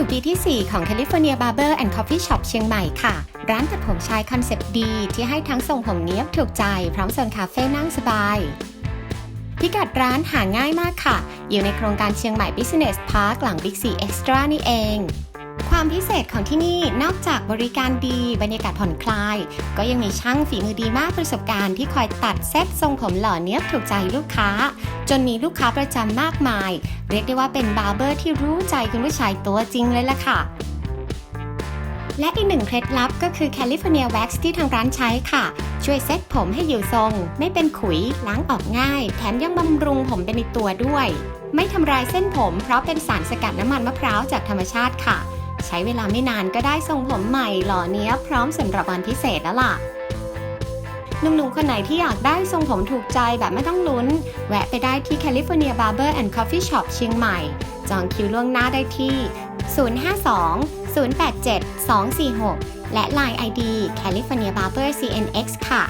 สู่ปีที่ 4 ของ California Barber and Coffee Shop เชียงใหม่ค่ะ ร้านตัดผมชายคอนเซปต์ดี ที่ให้ทั้งทรงผมเนี้ยบถูกใจ พร้อมโซนคาเฟ่นั่งสบาย พิกัดร้านหาง่ายมากค่ะ อยู่ในโครงการเชียงใหม่ Business Park หลัง Big C Extra นี่เอง ความพิเศษของที่นี่นอกจากบริการดีบรรยากาศผ่อนคลาย ก็ยังมีช่างฝีมือดีมากประสบการณ์ที่คอยตัดเซตทรงผมหล่อเนี้ยบถูกใจลูกค้า จนมีลูกค้าประจำมากมาย เรียกได้ว่าเป็นบาร์เบอร์ที่รู้ใจคุณผู้ชายตัวจริงเลยล่ะค่ะ และอีกหนึ่งเคล็ดลับก็คือ California Wax ที่ทางร้านใช้ค่ะ ช่วยเซ็ตผมให้อยู่ทรง ไม่เป็นขุยล้างออกง่าย แถมยังบำรุงผมเป็นในตัวด้วย ไม่ทำลายเส้นผม เพราะเป็นสารสกัดน้ำมันมะพร้าวจากธรรมชาติค่ะ ใช้เวลาไม่นานก็ได้ทรงผมใหม่หล่อเนี้ยพร้อมสำหรับวันพิเศษแล้วล่ะหนุ่มๆคนไหนที่อยากได้ทรงผมถูกใจแบบไม่ต้องลุ้น แวะไปได้ที่ California Barber and Coffee Shop เชียงใหม่ จองคิวล่วงหน้าได้ที่ 052 087 246 และ Line ID California Barber CNX ค่ะ